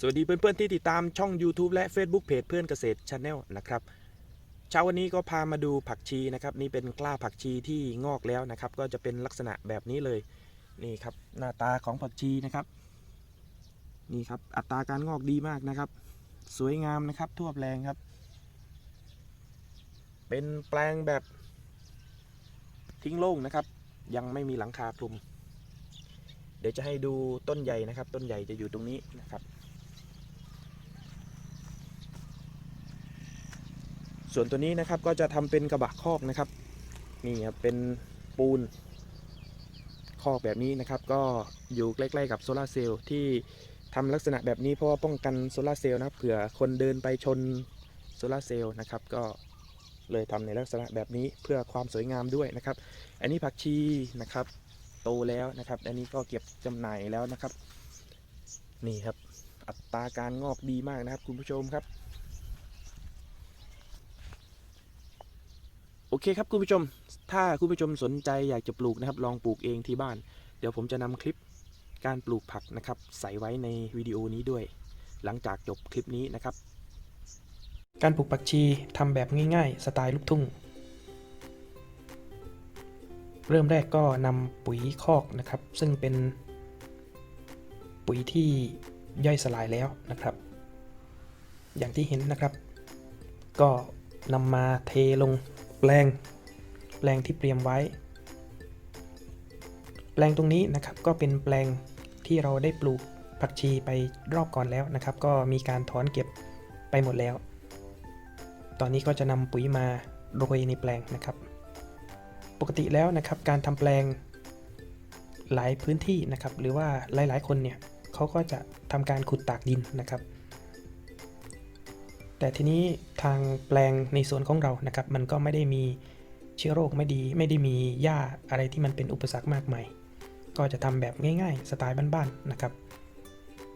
สวัสดีเพื่อนๆที่ติดตามช่อง YouTube และ Facebook เพจเพื่อนเกษตร Channel นะครับเช้าวันนี้ก็พามาดูผักชีนะครับ นี่เป็นกล้าผักชีที่งอกแล้วนะครับ ก็จะเป็นลักษณะแบบนี้เลยนี่ครับหน้าตาของผักชีนะครับ นี่ครับอัตราการงอกดีมากนะครับ สวยงามนะครับทั่วแปลงครับ เป็นแปลงแบบทิ้งโล่งนะครับ ยังไม่มีหลังคาคลุม เดี๋ยวจะให้ดูต้นใหญ่นะครับ ต้นใหญ่จะอยู่ตรงนี้นะครับ ส่วนตัวนี้นะครับก็จะทำเป็นกระบะคอกนะครับนี่ครับเป็นปูนคอกแบบนี้นะครับ ก็อยู่ใกล้ๆกับโซลาร์เซลล์ที่ทำลักษณะแบบนี้เพราะว่าป้องกันโซลาร์เซลล์นะเผื่อคนเดินไปชนโซลาร์เซลล์นะครับ ก็เลยทำในลักษณะแบบนี้เพื่อความสวยงามด้วยนะครับ อันนี้ผักชีนะครับ โตแล้วนะครับ อันนี้ก็เก็บจำหน่ายแล้วนะครับ นี่ครับ อัตราการงอกดีมากนะครับ คุณผู้ชมครับ โอเคครับคุณผู้ชม ถ้าคุณผู้ชมสนใจอยากจะปลูกนะครับ ลองปลูกเองที่บ้าน เดี๋ยวผมจะนำคลิปการปลูกผักนะครับ ใส่ไว้ในวิดีโอนี้ด้วย หลังจากจบคลิปนี้นะครับ การปลูกผักชีทำแบบง่ายๆ สไตล์ลูกทุ่ง เริ่มแรกก็นำปุ๋ยคอกนะครับ ซึ่งเป็นปุ๋ยที่ย่อยสลายแล้วนะครับ อย่างที่เห็นนะครับ ก็นำมาเทลง แปลง แปลงที่เตรียมไว้ แปลงตรงนี้นะครับก็เป็นแปลงที่เราได้ปลูกผักชีไปรอบก่อนแล้วนะครับ ก็มีการถอนเก็บไปหมดแล้ว ตอนนี้ก็จะนำปุ๋ยมาโรยในแปลงนะครับ ปกติแล้วนะครับการทำแปลงหลายพื้นที่นะครับ หรือว่าหลายๆ คนเนี่ยเขาก็จะทำการขุดตากดินนะครับ แต่ทีนี้ทางแปลงในสวนของเรานะครับ มันก็ไม่ได้มีเชื้อโรคไม่ดี ไม่ได้มีหญ้าอะไรที่มันเป็นอุปสรรคมากมาย ก็จะทำแบบง่ายๆ สไตล์บ้านๆนะครับ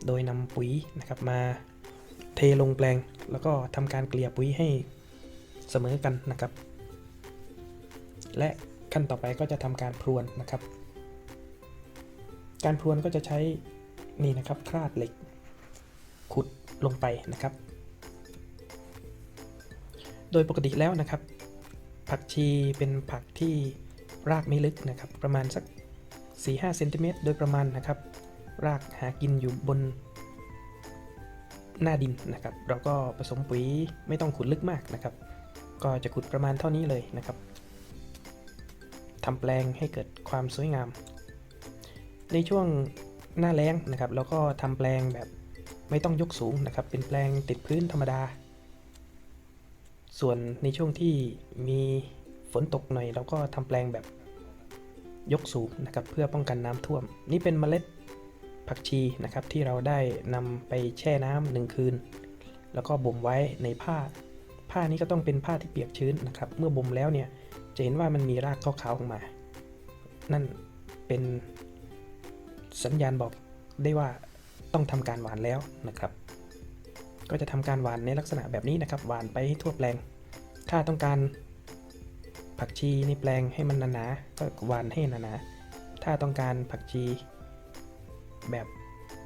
โดยนำปุ๋ยนะครับมาเทลงแปลง แล้วก็ทำการเกลี่ยปุ๋ยให้เสมอกันนะครับ และขั้นต่อไปก็จะทำการพรวนนะครับ การพรวนก็จะใช้นี่นะครับคราดเหล็ก ขุดลงไปนะครับ โดยปกติแล้วนะครับ ผักชีเป็นผักที่รากไม่ลึกนะครับ ประมาณสัก 4-5เซนติเมตรโดยประมาณนะครับ รากหากินอยู่บนหน้าดินนะครับ เราก็ผสมปุ๋ยไม่ต้องขุดลึกมากนะครับ ก็จะขุดประมาณเท่านี้เลยนะครับทำแปลงให้เกิดความสวยงาม ในช่วงหน้าแล้งนะครับเราก็ทำแปลงแบบไม่ต้องยกสูงนะครับ เป็นแปลงติดพื้นธรรมดา ส่วนในช่วงที่มีฝนตกหน่อยเราก็ทำแปลงแบบยกสูงนะครับเพื่อป้องกันน้ำท่วม นี่เป็นเมล็ดผักชีนะครับที่เราได้นำไปแช่น้ำหนึ่งคืน แล้วก็บ่มไว้ในผ้า ผ้านี้ก็ต้องเป็นผ้าที่เปียกชื้นนะครับ เมื่อบ่มแล้วเนี่ยจะเห็นว่ามันมีรากขาวๆออกมา นั่นเป็นสัญญาณบอกได้ว่าต้องทำการหวานแล้วนะครับ ก็จะทำการหวานในลักษณะแบบนี้นะครับ หวานไปให้ทั่วแปลง ถ้าต้องการผักชีในแปลงให้มันหนาๆก็หวานให้หนาๆถ้าต้องการผักชี แบบ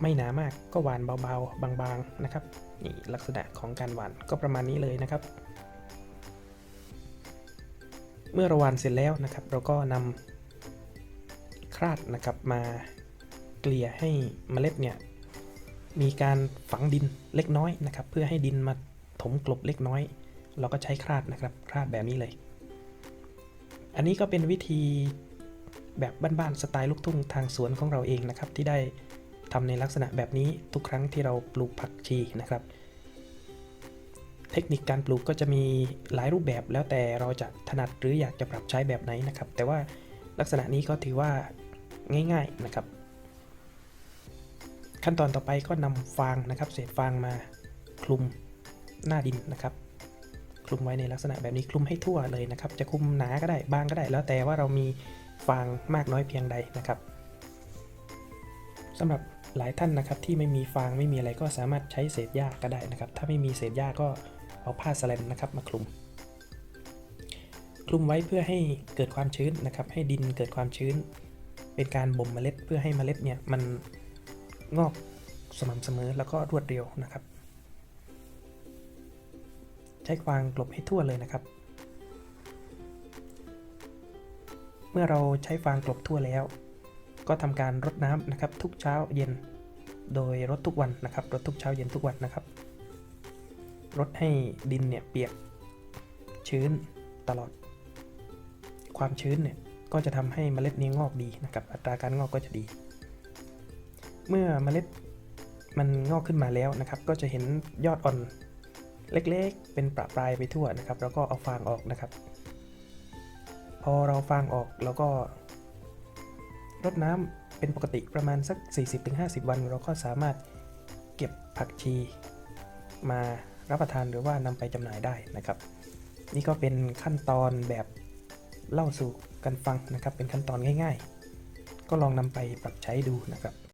ไม่หนามากก็หวานเบาๆ บางๆนะครับนี่ลักษณะของการหวานก็ประมาณนี้เลยนะครับ เมื่อเราหวานเสร็จแล้วนะครับ เราก็นำคราดนะครับมาเกลี่ยให้เมล็ดเนี่ย มีการฝังดินเล็กน้อยนะครับ เพื่อให้ดินมาถมกลบเล็กน้อย เราก็ใช้คราดนะครับคราดแบบนี้เลย อันนี้ก็เป็นวิธีแบบบ้านๆสไตล์ลูกทุ่งทางสวนของเราเองนะครับ ที่ได้ทำในลักษณะแบบนี้ทุกครั้งที่เราปลูกผักชีนะครับ เทคนิคการปลูกก็จะมีหลายรูปแบบแล้วแต่เราจะถนัดหรืออยากจะปรับใช้แบบไหนนะครับ แต่ว่าลักษณะนี้ก็ถือว่าง่าย ๆนะครับ ขั้นตอนต่อไปก็นำฟางนะครับ เศษฟางมาคลุมหน้าดินนะครับ คลุมไว้ในลักษณะแบบนี้คลุมให้ทั่วเลยนะครับ จะคลุมหนาก็ได้บางก็ได้ แล้วแต่ว่าเรามีฟางมากน้อยเพียงใดนะครับสำหรับหลายท่านนะครับที่ไม่มีฟางไม่มีอะไรก็สามารถใช้เศษหญ้าก็ได้นะครับ ถ้าไม่มีเศษหญ้าก็เอาผ้าสแลนนะครับมาคลุม คลุมไว้เพื่อให้เกิดความชื้นนะครับ ให้ดินเกิดความชื้น เป็นการบ่มเมล็ดเพื่อให้เมล็ดเนี่ยมัน งอกสม่ำเสมอแล้วก็รวดเร็วนะครับ ใช้ฟางกลบให้ทั่วเลยนะครับ เมื่อเราใช้ฟางกลบทั่วแล้ว ก็ทำการรดน้ำนะครับ ทุกเช้าเย็น โดยรดทุกวันนะครับรดทุกเช้าเย็นทุกวันนะครับรดให้ดินเนี่ยเปียกชื้นตลอด ความชื้นเนี่ยก็จะทำให้เมล็ดนี้งอกดีนะครับ อัตราการงอกก็จะดี เมื่อเมล็ดมันงอกขึ้นมาแล้วนะครับ ก็จะเห็นยอดอ่อนเล็กๆ เป็นประปรายไปทั่วนะครับ แล้วก็เอาฟางออกนะครับ พอเราฟางออกแล้วก็รดน้ำเป็นปกติประมาณสัก 40-50 วัน เราก็สามารถเก็บผักชีมารับประทานหรือว่านำไปจำหน่ายได้นะครับ นี่ก็เป็นขั้นตอนแบบเล่าสู่กันฟังนะครับ เป็นขั้นตอนง่าย ๆ ก็ลองนำไปปรับใช้ดูนะครับ